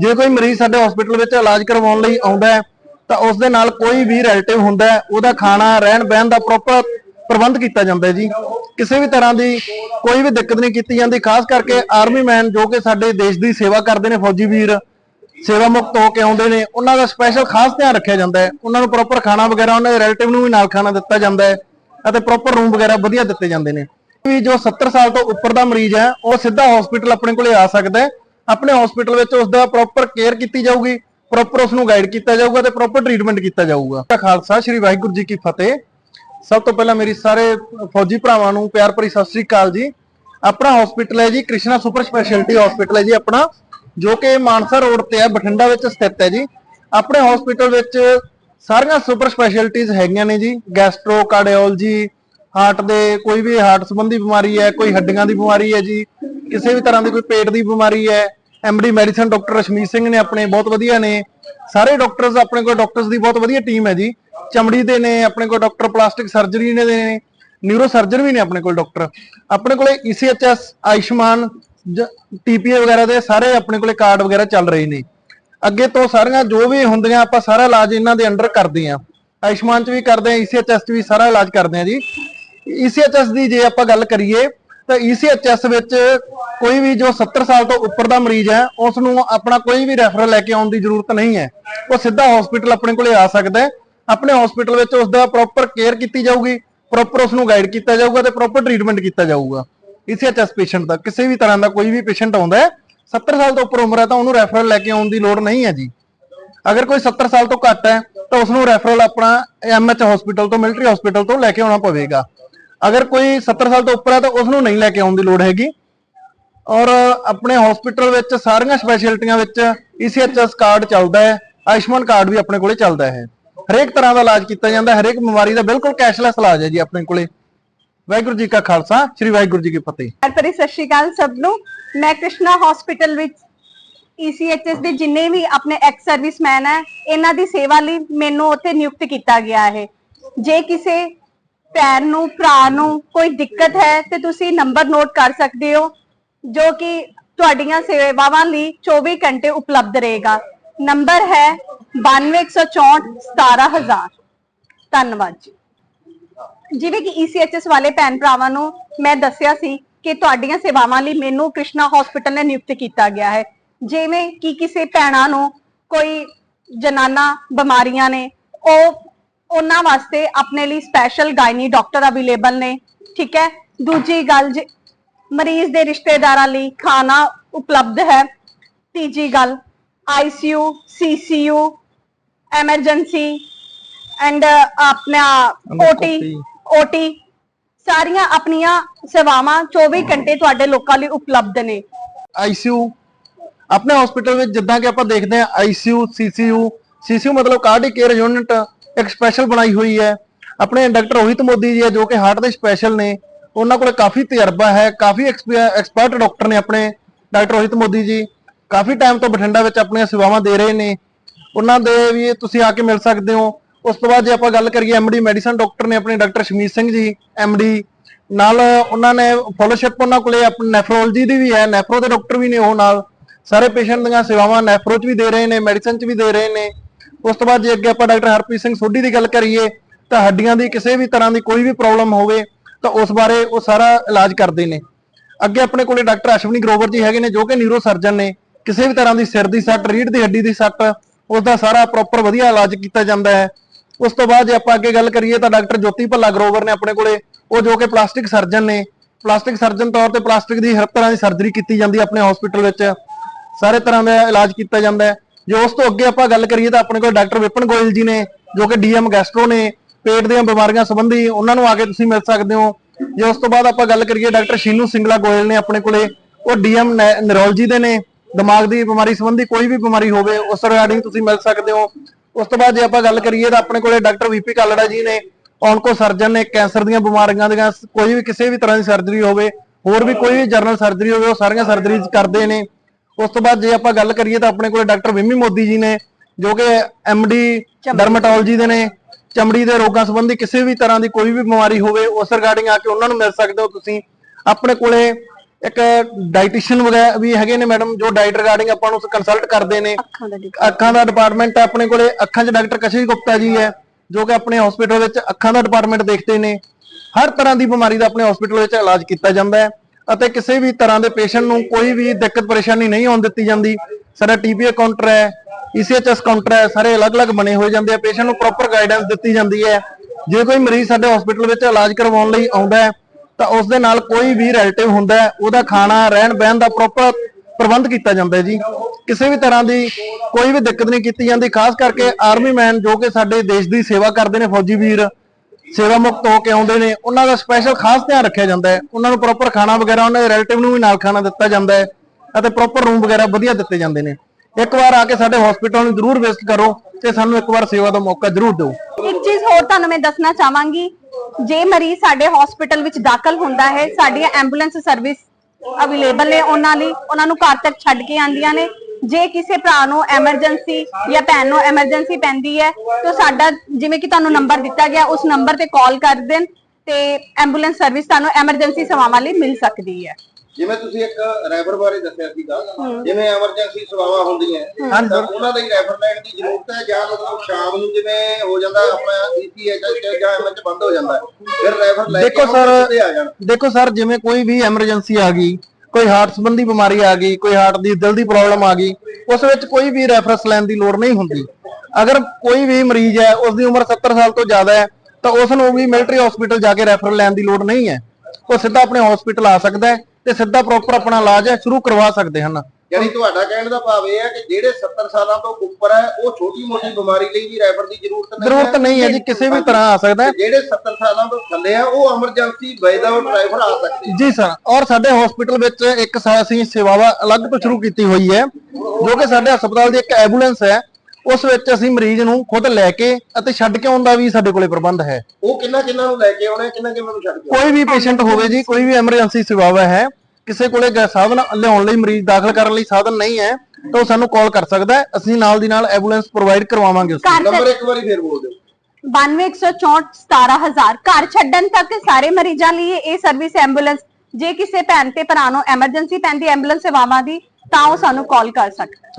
ਜੇ ਕੋਈ ਮਰੀਜ਼ ਸਾਡੇ ਹਸਪੀਟਲ ਵਿੱਚ ਇਲਾਜ ਕਰਵਾਉਣ ਲਈ ਆਉਂਦਾ ਹੈ, ਤਾਂ ਉਸ ਦੇ ਨਾਲ ਕੋਈ ਵੀ ਰਿਲੇਟਿਵ ਹੁੰਦਾ ਉਹਦਾ ਖਾਣਾ, ਰਹਿਣ ਬਹਿਣ ਦਾ ਪ੍ਰੋਪਰ ਪ੍ਰਬੰਧ ਕੀਤਾ ਜਾਂਦਾ ਜੀ। ਕਿਸੇ ਵੀ ਤਰ੍ਹਾਂ ਦੀ ਕੋਈ ਵੀ ਦਿੱਕਤ ਨਹੀਂ ਕੀਤੀ ਜਾਂਦੀ, ਖਾਸ ਕਰਕੇ ਆਰਮੀ ਮੈਨ ਜੋ ਕਿ ਸਾਡੇ ਦੇਸ਼ ਦੀ ਸੇਵਾ ਕਰਦੇ ਨੇ, ਫੌਜੀ ਵੀਰ, ਸੇਵਾ ਮੁਕਤ ਹੋ ਕੇ ਆਉਂਦੇ ਨੇ, ਉਹਨਾਂ ਦਾ ਸਪੈਸ਼ਲ ਖਾਸ ਧਿਆਨ ਰੱਖਿਆ ਜਾਂਦਾ ਹੈ। ਉਹਨਾਂ ਨੂੰ ਪ੍ਰੋਪਰ ਖਾਣਾ ਵਗੈਰਾ, ਉਹਨਾਂ ਦੇ ਰਿਲੇਟਿਵ ਨੂੰ ਵੀ ਨਾਲ ਖਾਣਾ ਦਿੱਤਾ ਜਾਂਦਾ ਹੈ ਅਤੇ ਪ੍ਰੋਪਰ ਰੂਮ ਵਗੈਰਾ ਵਧੀਆ ਦਿੱਤੇ ਜਾਂਦੇ ਨੇ। ਵੀ ਜੋ 70 ਸਾਲ ਤੋਂ ਉੱਪਰ ਦਾ ਮਰੀਜ਼ ਹੈ, ਉਹ ਸਿੱਧਾ ਹਸਪੀਟਲ ਆਪਣੇ ਕੋਲੇ ਆ ਸਕਦਾ ਹੈ ਆਪਣੇ ਹਸਪੀਟਲ ਵਿੱਚ ਉਸ ਦਾ ਪ੍ਰੋਪਰ ਕੇਅਰ ਕੀਤੀ ਜਾਊਗੀ ਪ੍ਰੋਪਰ ਉਸ ਨੂੰ ਗਾਈਡ ਕੀਤਾ ਜਾਊਗਾ ਤੇ ਪ੍ਰੋਪਰ ਟ੍ਰੀਟਮੈਂਟ ਕੀਤਾ ਜਾਊਗਾ। ਖਾਲਸਾ, ਸ੍ਰੀ ਵਾਹਿਗੁਰੂ ਜੀ ਕੀ ਫਤਿਹ। ਸਭ ਤੋਂ ਪਹਿਲਾਂ ਮੇਰੀ ਸਾਰੇ ਫੌਜੀ ਭਰਾਵਾਂ ਨੂੰ ਪਿਆਰ ਭਰੀ ਸਤਿ ਸ੍ਰੀ ਅਕਾਲ ਜੀ। ਆਪਣਾ ਹਸਪੀਟਲ ਹੈ ਜੀ ਕ੍ਰਿਸ਼ਨਾ ਸੁਪਰ ਸਪੈਸ਼ਲਿਟੀ ਹਸਪੀਟਲ ਹੈ ਜੀ ਆਪਣਾ, ਜੋ ਕਿ ਮਾਨਸਾ ਰੋਡ ਤੇ ਹੈ, ਬਠਿੰਡਾ ਵਿੱਚ ਸਥਿਤ ਹੈ ਜੀ। ਆਪਣੇ ਹਸਪੀਟਲ ਵਿੱਚ ਸਾਰੀਆਂ ਸੁਪਰ ਸਪੈਸ਼ਲਿਟੀਜ਼ ਹੈਗੀਆਂ ਨੇ ਜੀ। ਗੈਸਟ੍ਰੋ ਕਾਰਡੀਓਲੋਜੀ ਹਾਰਟ ਦੇ ਕੋਈ ਵੀ ਹਾਰਟ ਸੰਬੰਧੀ ਬਿਮਾਰੀ ਹੈ, ਕੋਈ ਹੱਡੀਆਂ ਦੀ ਬਿਮਾਰੀ ਹੈ ਜੀ, ਕਿਸੇ ਵੀ ਤਰ੍ਹਾਂ ਦੀ ਕੋਈ ਪੇਟ ਦੀ ਬਿਮਾਰੀ ਹੈ MD medicine doctor Rashmeet Singh ਨੇ ਆਪਣੇ ਬਹੁਤ ਵਧੀਆ ਨੇ। ਸਾਰੇ ਡਾਕਟਰਸ ਆਪਣੇ ਕੋਲ ਡਾਕਟਰਸ ਦੀ ਬਹੁਤ ਵਧੀਆ ਟੀਮ ਹੈ ਜੀ। ਚਮੜੀ ਦੇ ਨੇ, ਆਪਣੇ ਕੋਲ ਡਾਕਟਰ ਪਲਾਸਟਿਕ ਸਰਜਰੀ ਨੇ ਦੇ ਨੇ ਨਿਊਰੋ ਸਰਜਨ ਵੀ ਨੇ ਆਪਣੇ ਕੋਲ ਡਾਕਟਰ ਆਪਣੇ ਕੋਲੇ E ਈਸੀਐਚਐਸ ਆਯੁਸ਼ਮਾਨ ਟੀਪੀਏ ਵਗੈਰਾ ਦੇ ਸਾਰੇ ਆਪਣੇ ਕੋਲੇ ਕਾਰਡ ਵਗੈਰਾ ਚੱਲ ਰਹੇ ਨੇ। ਅੱਗੇ ਤੋਂ ਸਾਰੀਆਂ ਜੋ ਵੀ ਹੁੰਦੀਆਂ, ਆਪਾਂ ਸਾਰਾ ਇਲਾਜ ਇਹਨਾਂ ਦੇ ਅੰਡਰ ਕਰਦੇ ਆਂ ਆਯੁਸ਼ਮਾਨ ਚ ਵੀ ਕਰਦੇ ਆਂ ਈਸੀਐਚਐਸ ਚ ਵੀ ਸਾਰਾ ਇਲਾਜ ਕਰਦੇ ਆਂ ਜੀ। ਈਸੀਐਚਐਸ ਦੀ ਜੇ ਆਪਾਂ ਗੱਲ ਕਰੀਏ ਤਾਂ ਈਸੀਐਚਐਸ ਵਿੱਚ ਕੋਈ ਵੀ ਜੋ 70 ਸਾਲ ਤੋਂ ਉੱਪਰ ਦਾ ਮਰੀਜ਼ ਹੈ ਉਸ ਨੂੰ ਆਪਣਾ ਕੋਈ ਵੀ ਰੈਫਰਲ ਲੈ ਕੇ ਆਉਣ ਦੀ ਜ਼ਰੂਰਤ ਨਹੀਂ ਹੈ। ਉਹ ਸਿੱਧਾ ਹਸਪੀਟਲ ਆਪਣੇ ਕੋਲੇ ਆ ਸਕਦਾ ਹੈ। ਆਪਣੇ ਹਸਪੀਟਲ ਵਿੱਚ ਉਸ ਦਾ ਪ੍ਰੋਪਰ ਕੇਅਰ ਕੀਤੀ ਜਾਊਗੀ ਪ੍ਰੋਪਰ ਉਸ ਨੂੰ ਗਾਈਡ ਕੀਤਾ ਜਾਊਗਾ ਤੇ ਪ੍ਰੋਪਰ ਟ੍ਰੀਟਮੈਂਟ ਕੀਤਾ ਜਾਊਗਾ। ਈਸੀਐਚਐਸ ਪੇਸ਼ੈਂਟ ਦਾ ਕਿਸੇ ਵੀ ਤਰ੍ਹਾਂ ਦਾ ਕੋਈ ਵੀ ਪੇਸ਼ੈਂਟ ਆਉਂਦਾ ਹੈ 70 ਸਾਲ ਤੋਂ ਉੱਪਰ ਉਮਰ ਹੈ ਤਾਂ ਉਹਨੂੰ ਰੈਫਰਲ ਲੈ ਕੇ ਆਉਣ ਦੀ ਲੋੜ ਨਹੀਂ ਹੈ ਜੀ। ਅਗਰ ਕੋਈ 70 ਸਾਲ ਤੋਂ ਘੱਟ ਹੈ, ਤਾਂ ਉਸ ਨੂੰ ਰੈਫਰਲ ਆਪਣਾ ਐਮਐਚ ਹਸਪੀਟਲ ਤੋਂ ਮਿਲਟਰੀ ਹਸਪੀਟਲ ਤੋਂ ਲੈ ਕੇ ਆਉਣਾ ਪਵੇਗਾ। ਅਗਰ ਕੋਈ 70 ਸਾਲ ਤੋਂ ਉੱਪਰ ਹੈ ਤਾਂ ਉਸ ਨੂੰ ਨਹੀਂ ਲੈ ਕੇ ਆਉਣ ਦੀ ਲੋੜ ਹੈਗੀ। ਔਰ ਆਪਣੇ ਹਸਪੀਟਲ ਵਿੱਚ ਸਾਰੀਆਂ ਸਪੈਸ਼ਲਿਟੀਆਂ ਵਿੱਚ ਈਸੀਐਚਐਸ ਕਾਰਡ ਚੱਲਦਾ ਹੈ, ਆਯੁਸ਼ਮਾਨ ਕਾਰਡ ਵੀ ਆਪਣੇ ਕੋਲੇ ਚੱਲਦਾ ਹੈ। ਹਰੇਕ ਤਰ੍ਹਾਂ ਦਾ ਇਲਾਜ ਕੀਤਾ ਜਾਂਦਾ, ਹਰੇਕ ਬਿਮਾਰੀ ਦਾ ਬਿਲਕੁਲ ਕੈਸ਼ਲੈਸ ਇਲਾਜ ਹੈ ਜੀ ਆਪਣੇ ਕੋਲੇ। ਵਾਹਿਗੁਰੂ ਜੀ ਕਾ ਖਾਲਸਾ, ਸ੍ਰੀ ਵਾਹਿਗੁਰੂ ਜੀ ਕੀ ਫਤਿਹ। ਪਿਆਰ ਭਰੀ ਸਤਿ ਸ਼੍ਰੀ ਅਕਾਲ ਸਭ ਨੂੰ। ਮੈਂ ਕ੍ਰਿਸ਼ਨਾ ਹਸਪੀਟਲ ਵਿੱਚ ECHS ਦੇ ਜਿੰਨੇ ਵੀ ਆਪਣੇ ਐਕਸ ਸਰਵਿਸਮੈਨ ਹੈ, ਇਹਨਾਂ ਦੀ ਸੇਵਾ ਲਈ ਮੈਨੂੰ ਉੱਥੇ ਨਿਯੁਕਤ ਕੀਤਾ ਗਿਆ ਹੈ। ਜੇ ਕਿਸੇ ਭੈਣ ਨੂੰ, ਭਰਾ ਨੂੰ ਕੋਈ ਦਿੱਕਤ ਹੈ ਤੇ ਤੁਸੀਂ ਨੰਬਰ ਨੋਟ ਕਰ ਸਕਦੇ ਹੋ, ਜੋ ਕਿ ਤੁਹਾਡੀਆਂ ਸੇਵਾਵਾਂ ਲਈ 24 ਘੰਟੇ ਉਪਲਬਧ ਰਹੇਗਾ। ਨੰਬਰ ਹੈ 9264 17000 ਧੰਨਵਾਦ ਜੀ। ਜਿਵੇਂ ਕਿ ECHS ਵਾਲੇ ਭੈਣ ਭਰਾਵਾਂ ਨੂੰ ਮੈਂ ਦੱਸਿਆ ਸੀ ਕਿ ਤੁਹਾਡੀਆਂ ਸੇਵਾਵਾਂ ਲਈ ਮੈਨੂੰ ਕ੍ਰਿਸ਼ਨਾ ਹਸਪੀਟਲ ਨੇ ਨਿਯੁਕਤ ਕੀਤਾ ਗਿਆ ਹੈ। ਜਿਵੇਂ ਕਿ ਕਿਸੇ ਭੈਣਾਂ ਨੂੰ ਕੋਈ ਜਨਾਨਾ ਬਿਮਾਰੀਆਂ ਨੇ, ਉਹ ਉਹਨਾਂ ਵਾਸਤੇ ਆਪਣੇ ਲਈ ਸਪੈਸ਼ਲ ਗਾਇਨੀ ਡਾਕਟਰ ਅਵੇਲੇਬਲ ਨੇ ਠੀਕ ਹੈ? ਦੂਜੀ ਗੱਲ ਜੇ ਮਰੀਜ਼ ਦੇ ਰਿਸ਼ਤੇਦਾਰਾਂ ਲਈ ਖਾਣਾ ਉਪਲਬਧ ਹੈ। ਤੀਜੀ ਗੱਲ ਆਈਸੀਯੂ ਸੀਸੀਯੂ ਐਮਰਜੈਂਸੀ ਐਂਡ ਆਪਣਾ ਓਟੀ ਓਟੀ ਸਾਰੀਆਂ ਆਪਣੀਆਂ ਸੇਵਾਵਾਂ 24 ਘੰਟੇ ਤੁਹਾਡੇ ਲੋਕਾਂ ਲਈ ਉਪਲਬਧ ਨੇ। ਆਈਸੀਯੂ ਆਪਣੇ ਹਸਪੀਟਲ ਵਿੱਚ ਜਿੱਦਾਂ ਕਿ ਆਪਾਂ ਦੇਖਦੇ ਹਾਂ ਆਈਸੀਯੂ ਸੀਸੀਯੂ ਸੀਸੀਯੂ ਮਤਲਬ ਕਾਰਡਿਕ ਕੇਅਰ ਯੂਨਿਟ ਇੱਕ ਸਪੈਸ਼ਲ ਬਣਾਈ ਹੋਈ ਹੈ। ਆਪਣੇ ਡਾਕਟਰ ਰੋਹਿਤ ਮੋਦੀ ਜੀ ਹੈ ਜੋ ਕਿ ਹਾਰਟ ਦੇ ਸਪੈਸ਼ਲ ਨੇ। ਉਹਨਾਂ ਕੋਲ ਕਾਫੀ ਤਜਰਬਾ ਹੈ, ਕਾਫੀ ਐਕਸਪਰਟ ਡਾਕਟਰ ਨੇ ਆਪਣੇ ਡਾਕਟਰ ਰੋਹਿਤ ਮੋਦੀ ਜੀ। ਕਾਫੀ ਟਾਈਮ ਤੋਂ ਬਠਿੰਡਾ ਵਿੱਚ ਆਪਣੀਆਂ ਸੇਵਾਵਾਂ ਦੇ ਰਹੇ ਨੇ। ਉਹਨਾਂ ਦੇ ਵੀ ਤੁਸੀਂ ਆ ਕੇ ਮਿਲ ਸਕਦੇ ਹੋ। ਉਸ ਤੋਂ ਬਾਅਦ ਜੇ ਆਪਾਂ ਗੱਲ ਕਰੀਏ ਐਮਡੀ ਮੈਡੀਸਨ ਡਾਕਟਰ ਨੇ ਆਪਣੇ ਡਾਕਟਰ ਸ਼ਮੀਤ ਸਿੰਘ ਜੀ ਐਮਡੀ ਨਾਲ ਉਹਨਾਂ ਨੇ ਫੋਲੋਸ਼ਿਪ ਉਹਨਾਂ ਕੋਲੇ ਆਪਣੀ ਨੈਫਰੋਲੋਜੀ ਦੀ ਵੀ ਹੈ। ਨੈਫਰੋ ਦੇ ਡਾਕਟਰ ਵੀ ਨੇ ਉਹ ਨਾਲ। ਸਾਰੇ ਪੇਸ਼ੈਂਟ ਦੀਆਂ ਸੇਵਾਵਾਂ ਨੈਫਰੋ ਚ ਵੀ ਦੇ ਰਹੇ ਨੇ ਮੈਡੀਸਨ ਚ ਵੀ ਦੇ ਰਹੇ ਨੇ। ਉਸ ਤੋਂ ਬਾਅਦ ਜੇ ਅੱਗੇ ਆਪਾਂ ਡਾਕਟਰ ਹਰਪ੍ਰੀਤ ਸਿੰਘ ਸੋਢੀ ਦੀ ਗੱਲ ਕਰੀਏ, ਤਾਂ ਹੱਡੀਆਂ ਦੀ ਕਿਸੇ ਵੀ ਤਰ੍ਹਾਂ ਦੀ ਕੋਈ ਵੀ ਪ੍ਰੋਬਲਮ ਹੋਵੇ, ਤਾਂ ਉਸ ਬਾਰੇ ਉਹ ਸਾਰਾ ਇਲਾਜ ਕਰਦੇ ਨੇ। ਅੱਗੇ ਆਪਣੇ ਕੋਲੇ ਡਾਕਟਰ ਅਸ਼ਵਨੀ ਗਰੋਵਰ ਜੀ ਹੈਗੇ ਨੇ, ਜੋ ਕਿ ਨਿਊਰੋ ਸਰਜਨ ਨੇ। ਕਿਸੇ ਵੀ ਤਰ੍ਹਾਂ ਦੀ ਸਿਰ ਦੀ ਸੱਟ, ਰੀੜ੍ਹ ਦੀ ਹੱਡੀ ਦੀ ਸੱਟ, ਉਸ ਦਾ ਸਾਰਾ ਪ੍ਰੋਪਰ ਵਧੀਆ ਇਲਾਜ ਕੀਤਾ ਜਾਂਦਾ ਹੈ। ਉਸ ਤੋਂ ਬਾਅਦ ਜੇ ਆਪਾਂ ਅੱਗੇ ਗੱਲ ਕਰੀਏ, ਤਾਂ ਡਾਕਟਰ ਜੋਤੀ ਭੱਲਾ ਗਰੋਵਰ ਨੇ ਆਪਣੇ ਕੋਲੇ, ਉਹ ਜੋ ਕਿ ਪਲਾਸਟਿਕ ਸਰਜਨ ਨੇ। ਪਲਾਸਟਿਕ ਸਰਜਨ ਤੌਰ ਤੇ ਪਲਾਸਟਿਕ ਦੀ ਹਰ ਤਰ੍ਹਾਂ ਦੀ ਸਰਜਰੀ ਕੀਤੀ ਜਾਂਦੀ ਹੈ ਆਪਣੇ ਹਸਪੀਟਲ ਵਿੱਚ। ਸਾਰੇ ਤਰ੍ਹਾਂ ਦਾ ਇਲਾਜ ਕੀਤਾ ਜਾਂਦਾ ਹੈ। ਜੇ ਉਸ ਤੋਂ ਅੱਗੇ ਆਪਾਂ ਗੱਲ ਕਰੀਏ ਤਾਂ ਆਪਣੇ ਕੋਲ ਡਾਕਟਰ ਵਿਪਨ ਗੋਇਲ ਜੀ ਨੇ, ਜੋ ਕਿ ਡੀਐਮ ਗੈਸਟਰੋ ਨੇ, ਪੇਟ ਦੀਆਂ ਬਿਮਾਰੀਆਂ ਸੰਬੰਧੀ ਉਹਨਾਂ ਨੂੰ ਆ ਕੇ ਤੁਸੀਂ ਮਿਲ ਸਕਦੇ ਹੋ। ਜੇ ਉਸ ਤੋਂ ਬਾਅਦ ਆਪਾਂ ਗੱਲ ਕਰੀਏ ਡਾਕਟਰ ਸ਼ੀਨੂ ਸਿੰਗਲਾ ਗੋਇਲ ਨੇ ਆਪਣੇ ਕੋਲੇ, ਉਹ ਡੀਐਮ ਨਿਰੋਲੋਜੀ ਦੇ ਨੇ, ਦਿਮਾਗ ਦੀ ਬਿਮਾਰੀ ਸੰਬੰਧੀ ਕੋਈ ਵੀ ਬਿਮਾਰੀ ਹੋਵੇ, ਉਸ ਰਿਗਾਰਡਿੰਗ ਤੁਸੀਂ ਮਿਲ ਸਕਦੇ ਹੋ। ਉਸ ਤੋਂ ਬਾਅਦ ਜੇ ਆਪਾਂ ਗੱਲ ਕਰੀਏ ਤਾਂ ਆਪਣੇ ਕੋਲੇ ਡਾਕਟਰ ਵੀਪੀ ਕਾਲੜਾ ਜੀ ਨੇ ਔਨਕੋ ਸਰਜਨ ਨੇ, ਕੈਂਸਰ ਦੀਆਂ ਬਿਮਾਰੀਆਂ ਦੀਆਂ, ਕੋਈ ਵੀ ਕਿਸੇ ਵੀ ਤਰ੍ਹਾਂ ਦੀ ਸਰਜਰੀ ਹੋਵੇ, ਹੋਰ ਵੀ ਕੋਈ ਵੀ ਜਨਰਲ ਸਰਜਰੀ ਹੋਵੇ, ਉਹ ਸਾਰੀਆਂ ਸਰਜਰੀਜ਼ ਕਰਦੇ ਨੇ। ਉਸ ਤੋਂ ਬਾਅਦ ਜੇ ਆਪਾਂ ਗੱਲ ਕਰੀਏ ਤਾਂ ਆਪਣੇ ਕੋਲੇ ਡਾਕਟਰ ਵਿਮੀ ਮੋਦੀ ਜੀ ਨੇ ਜੋ ਕਿ ਐਮਡੀ ਡਰਮਟੋਲੋਜੀ ਦੇ ਨੇ ਚਮੜੀ ਦੇ ਰੋਗਾਂ ਸੰਬੰਧੀ ਕਿਸੇ ਵੀ ਤਰ੍ਹਾਂ ਦੀ ਕੋਈ ਵੀ ਬਿਮਾਰੀ ਹੋਵੇ ਉਸ ਰਿਗਾਰਡਿੰਗ ਆ ਕੇ ਉਹਨਾਂ ਨੂੰ ਮਿਲ ਸਕਦੇ ਹੋ ਤੁਸੀਂ। ਆਪਣੇ ਕੋਲੇ ਇੱਕ ਡਾਈਟੀਸ਼ੀਅਨ ਵਗੈਰਾ ਵੀ ਹੈਗੇ ਨੇ ਮੈਡਮ ਜੋ ਡਾਈਟ ਰਿਗਾਰਡਿੰਗ ਆਪਾਂ ਨੂੰ ਕੰਸਲਟ ਕਰਦੇ ਨੇ। ਅੱਖਾਂ ਦਾ ਡਿਪਾਰਟਮੈਂਟ ਆਪਣੇ ਕੋਲੇ ਅੱਖਾਂ 'ਚ ਡਾਕਟਰ ਕਸ਼ੀ ਗੁਪਤਾ ਜੀ ਹੈ ਜੋ ਕਿ ਆਪਣੇ ਹਸਪੀਟਲ ਵਿੱਚ ਅੱਖਾਂ ਦਾ ਡਿਪਾਰਟਮੈਂਟ ਦੇਖਦੇ ਨੇ। ਹਰ ਤਰ੍ਹਾਂ ਦੀ ਬਿਮਾਰੀ ਦਾ ਆਪਣੇ ਹਸਪੀਟਲ ਵਿੱਚ ਇਲਾਜ ਕੀਤਾ ਜਾਂਦਾ ਹੈ। ਅਤੇ ਕਿਸੇ ਵੀ ਤਰ੍ਹਾਂ ਦੇ ਪੇਸ਼ੈਂਟ ਨੂੰ ਕੋਈ ਵੀ ਦਿੱਕਤ ਪਰੇਸ਼ਾਨੀ ਨਹੀਂ ਆਉਣ ਦਿੱਤੀ ਜਾਂਦੀ। ਸਾਡਾ ਟੀਪੀਏ ਕਾਊਂਟਰ ਹੈ ਈਸੀਐਚਐਸ ਕਾਊਂਟਰ ਹੈ, ਸਾਰੇ ਅਲੱਗ-ਅਲੱਗ ਬਣੇ ਹੋਏ ਜਾਂਦੇ ਆ। ਪੇਸ਼ੈਂਟ ਨੂੰ ਪ੍ਰੋਪਰ ਗਾਈਡੈਂਸ ਦਿੱਤੀ ਜਾਂਦੀ ਹੈ। ਜੇ ਕੋਈ ਮਰੀਜ਼ ਸਾਡੇ ਹਸਪੀਟਲ ਵਿੱਚ ਇਲਾਜ ਕਰਵਾਉਣ ਲਈ ਆਉਂਦਾ ਹੈ, ਤਾਂ ਉਸ ਦੇ ਨਾਲ ਕੋਈ ਵੀ ਰਿਲੇਟਿਵ ਹੁੰਦਾ ਉਹਦਾ ਖਾਣਾ, ਰਹਿਣ ਬਹਿਣ ਦਾ ਪ੍ਰੋਪਰ ਪ੍ਰਬੰਧ ਕੀਤਾ ਜਾਂਦਾ ਜੀ। ਕਿਸੇ ਵੀ ਤਰ੍ਹਾਂ ਦੀ ਕੋਈ ਵੀ ਦਿੱਕਤ ਨਹੀਂ ਕੀਤੀ ਜਾਂਦੀ, ਖਾਸ ਕਰਕੇ ਆਰਮੀ ਮੈਨ ਜੋ ਕਿ ਸਾਡੇ ਦੇਸ਼ ਦੀ ਸੇਵਾ ਕਰਦੇ ਨੇ ਫੌਜੀ ਵੀਰ ਸੇਵਾ ਮੁਕਤ ਹੋ ਕੇ ਆਉਂਦੇ ਨੇ, ਉਹਨਾਂ ਦਾ ਸਪੈਸ਼ਲ ਖਾਸ ਧਿਆਨ ਰੱਖਿਆ ਜਾਂਦਾ ਹੈ। ਉਹਨਾਂ ਨੂੰ ਪ੍ਰੋਪਰ ਖਾਣਾ ਵਗੈਰਾ, ਉਹਨਾਂ ਦੇ ਰਿਲੇਟਿਵ ਨੂੰ ਵੀ ਨਾਲ ਖਾਣਾ ਦਿੱਤਾ ਜਾਂਦਾ ਹੈ ਅਤੇ ਪ੍ਰੋਪਰ ਰੂਮ ਵਗੈਰਾ ਵਧੀਆ ਦਿੱਤੇ ਜਾਂਦੇ ਨੇ। ਇੱਕ ਵਾਰ ਆ ਕੇ ਸਾਡੇ ਹਸਪੀਟਲ ਨੂੰ ਜ਼ਰੂਰ ਵਿਜ਼ਿਟ ਕਰੋ ਤੇ ਸਾਨੂੰ ਇੱਕ ਵਾਰ ਸੇਵਾ ਦਾ ਮੌਕਾ ਜ਼ਰੂਰ ਦਿਓ। ਇੱਕ ਚੀਜ਼ ਹੋਰ ਤੁਹਾਨੂੰ ਮੈਂ ਦੱਸਣਾ ਚਾਹਾਂਗੀ, ਜੇ ਮਰੀਜ਼ ਸਾਡੇ ਹਸਪੀਟਲ ਵਿੱਚ ਦਾਖਲ ਹੁੰਦਾ ਹੈ, ਸਾਡੀਆਂ ਐਂਬੂਲੈਂਸ ਸਰਵਿਸ ਅਵੇਲੇਬਲ ਨੇ ਉਹਨਾਂ ਲਈ, ਉਹਨਾਂ ਨੂੰ ਘਰ ਤੱਕ ਛੱਡ ਕੇ ਆਂਦੀਆਂ ਨੇ। ਜੇ ਕਿਸੇ ਭਰਾ ਨੂੰ ਐਮਰਜੈਂਸੀ ਜਾਂ ਭੈਣ ਨੂੰ ਐਮਰਜੈਂਸੀ ਪੈਂਦੀ ਹੈ ਤਾਂ ਸਾਡਾ ਜਿਵੇਂ ਕਿ ਤੁਹਾਨੂੰ ਨੰਬਰ ਦਿੱਤਾ ਗਿਆ ਉਸ ਨੰਬਰ ਤੇ ਕਾਲ ਕਰ ਦੇਣ ਤੇ ਐਂਬੂਲੈਂਸ ਸਰਵਿਸ ਤੁਹਾਨੂੰ ਐਮਰਜੈਂਸੀ ਸੇਵਾਵਾਂ ਲਈ ਮਿਲ ਸਕਦੀ ਹੈ। ਜਿਵੇਂ ਤੁਸੀਂ ਇੱਕ ਰੈਫਰ ਬਾਰੇ ਦੱਸਿਆ ਸੀਗਾ ਜਿਵੇਂ ਐਮਰਜੈਂਸੀ ਸੇਵਾਵਾਂ ਹੁੰਦੀਆਂ ਤਾਂ ਉਹਨਾਂ ਲਈ ਰੈਫਰ ਲੈਣ ਦੀ ਜ਼ਰੂਰਤ ਹੈ ਜਾਂ ਮਤਲਬ ਸ਼ਾਮ ਨੂੰ ਜਿਵੇਂ ਹੋ ਜਾਂਦਾ ਆਪਣਾ ਈਸੀਐਚ ਜਾਂ ਐਮਐਚ ਬੰਦ ਹੋ ਜਾਂਦਾ। ਫਿਰ ਰੈਫਰ ਲੈ ਕੇ ਦੇਖੋ ਸਰ ਕਿਤੇ ਆ ਜਾਣ। ਦੇਖੋ ਸਰ ਜਿਵੇਂ ਕੋਈ ਵੀ ਐਮਰਜੈਂਸੀ ਆ ਗਈ ਕੋਈ ਹਾਰਟ ਸੰਬੰਧੀ ਬਿਮਾਰੀ ਆ ਗਈ, ਕੋਈ ਹਾਰਟ ਦੀ ਦਿਲ ਦੀ ਪ੍ਰੋਬਲਮ ਆ ਗਈ, ਉਸ ਵਿੱਚ ਕੋਈ ਵੀ ਰੈਫਰੈਂਸ ਲੈਣ ਦੀ ਲੋੜ ਨਹੀਂ ਹੁੰਦੀ। ਅਗਰ ਕੋਈ ਵੀ ਮਰੀਜ਼ ਹੈ ਉਸ ਦੀ ਉਮਰ 70 ਸਾਲ ਤੋਂ ਜ਼ਿਆਦਾ ਹੈ, ਤਾਂ ਉਸ ਨੂੰ ਵੀ ਮਿਲਟਰੀ ਹਸਪੀਟਲ ਜਾ ਕੇ ਰੈਫਰ ਲੈਣ ਦੀ ਲੋੜ ਨਹੀਂ ਹੈ। ਉਹ ਸਿੱਧਾ ਆਪਣੇ ਹਸਪੀਟਲ ਆ ਸਕਦਾ ਹੈ ਤੇ ਸਿੱਧਾ ਪ੍ਰੋਪਰ ਆਪਣਾ ਇਲਾਜ ਸ਼ੁਰੂ ਕਰਵਾ ਸਕਦੇ ਹਨ। ਯਾਨੀ ਤੁਹਾਡਾ ਕਹਿਣ ਦਾ ਭਾਵ ਇਹ ਹੈ ਕਿ ਜਿਹੜੇ 70 ਸਾਲਾਂ ਤੋਂ ਉੱਪਰ ਹੈ ਉਹ ਛੋਟੀ ਮੋਟੀ ਬਿਮਾਰੀ ਲਈ ਵੀ ਰੈਫਰ ਦੀ ਜ਼ਰੂਰਤ ਨਹੀਂ ਜ਼ਰੂਰਤ ਨਹੀਂ ਹੈ ਜੀ ਕਿਸੇ ਵੀ ਤਰ੍ਹਾਂ ਆ ਸਕਦਾ ਹੈ। ਜਿਹੜੇ 70 ਸਾਲਾਂ ਤੋਂ ਥੱਲੇ ਆ ਉਹ ਐਮਰਜੈਂਸੀ ਵਿਦਆਊਟ ਰੈਫਰ ਆ ਸਕਦੇ ਜੀ ਸਰ ਔਰ ਸਾਡੇ ਹਸਪੀਟਲ ਵਿੱਚ ਇੱਕ ਅਸੀਂ ਸੇਵਾਵਾਂ ਅਲੱਗ ਤੋਂ ਸ਼ੁਰੂ ਕੀਤੀ ਹੋਈ ਹੈ ਜੋ ਕਿ ਸਾਡੇ ਹਸਪਤਾਲ ਦੀ ਇੱਕ ਐਂਬੂਲੈਂਸ ਹੈ ਉਸ ਵਿੱਚ ਅਸੀਂ ਮਰੀਜ਼ ਨੂੰ ਖੁਦ ਲੈ ਕੇ ਅਤੇ ਛੱਡ ਕੇ ਆਉਣ ਦਾ ਵੀ ਸਾਡੇ ਕੋਲੇ ਪ੍ਰਬੰਧ ਹੈ। ਉਹ ਕਿੰਨਾ ਕਿੰਨਾ ਨੂੰ ਲੈ ਕੇ ਆਉਣਾ ਕਿੰਨਾ ਕਿੰਨਾ ਨੂੰ ਛੱਡ ਕੇ? ਕੋਈ ਵੀ ਪੇਸ਼ੈਂਟ ਹੋਵੇ ਜੀ ਕੋਈ ਵੀ ਐਮਰਜੈਂਸੀ ਸੇਵਾਵਾ ਹੈ ਕਿਸੇ ਕੋਲੇ ਸਾਧਨ ਲਿਆਉਣ ਲਈ ਮਰੀਜ਼ ਦਾਖਲ ਕਰਨ ਲਈ ਸਾਧਨ ਨਹੀਂ ਹੈ ਤਾਂ ਉਹ ਸਾਨੂੰ ਕਾਲ ਕਰ ਸਕਦਾ ਹੈ। ਅਸੀਂ ਨਾਲ ਦੀ ਨਾਲ ਐਂਬੂਲੈਂਸ ਪ੍ਰੋਵਾਈਡ ਕਰਵਾਵਾਂਗੇ ਉਸ ਨੂੰ। ਘਰ ਨੰਬਰ ਇੱਕ ਵਾਰੀ ਫੇਰ ਬੋਲ ਦਿਓ। 9264 17000 ਘਰ ਛੱਡਣ ਤੱਕ ਸਾਰੇ ਮਰੀਜ਼ਾਂ ਲਈ ਇਹ ਸਰਵਿਸ ਐਂਬੂਲੈਂਸ ਜੇ ਕਿਸੇ ਭੈਣ ਤੇ ਭਰਾ ਨੂੰ ਐਮਰਜੈਂਸੀ ਪੈਂਦੀ ਐਂਬੂਲੈਂਸ ਸੇਵਾਵਾਂ ਦੀ ਤਾਂ ਉਹ ਸਾਨੂੰ ਕਾਲ ਕਰ ਸਕਦਾ